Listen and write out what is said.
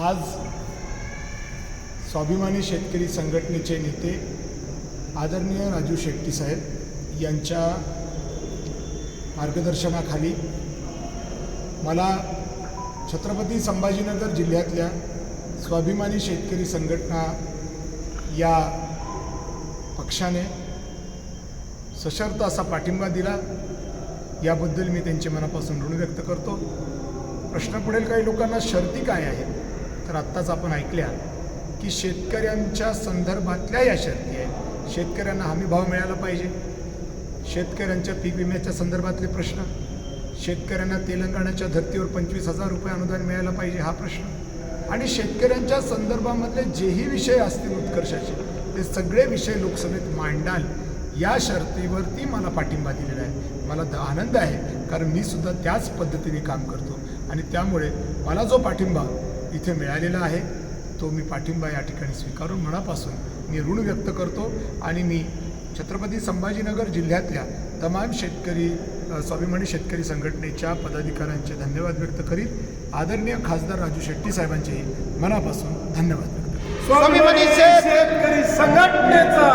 आज स्वाभिमानी शेतकरी संघटनेचे नेते आदरणीय राजू शेट्टी साहेब यांच्या मार्गदर्शनाखाली मला छत्रपती संभाजीनगर जिल्ह्यातल्या स्वाभिमानी शेतकरी संघटना या पक्षाने सशर्त असा पाठिंबा दिला. याबद्दल मी त्यांचे मनापासून ऋण व्यक्त करतो. प्रश्न पुढेल काही लोकांना शर्ती काय आहेत तर आत्ताच आपण ऐकल्या की शेतकऱ्यांच्या संदर्भातल्या या शर्ती आहेत. शेतकऱ्यांना हमी भाव मिळाला पाहिजे. शेतकऱ्यांच्या पीक विम्याच्या संदर्भातले प्रश्न. शेतकऱ्यांना तेलंगणाच्या धर्तीवर पंचवीस हजार रुपये अनुदान मिळायला पाहिजे हा प्रश्न. आणि शेतकऱ्यांच्या संदर्भामधले जेही विषय असतील उत्कर्षाचे ते सगळे विषय लोकसभेत मांडाल. या शर्तीवरती मला पाठिंबा दिलेला आहे. मला आनंद आहे कारण मी सुद्धा त्याच पद्धतीने काम करतो. आणि त्यामुळे मला जो पाठिंबा इथे मिळालेला आहे. तो मी पाठिंबा या ठिकाणी स्वीकारून मनापासून मी ऋण व्यक्त करतो आणि मी छत्रपती संभाजीनगर जिल्ह्यातल्या तमाम शेतकरी स्वाभिमानी शेतकरी संघटनेच्या पदाधिकाऱ्यांचे धन्यवाद व्यक्त करीत आदरणीय खासदार राजू शेट्टी साहेबांचेही मनापासून धन्यवाद व्यक्त स्वाभिमानी स्वाभिमानी शेतकरी संघटनेचा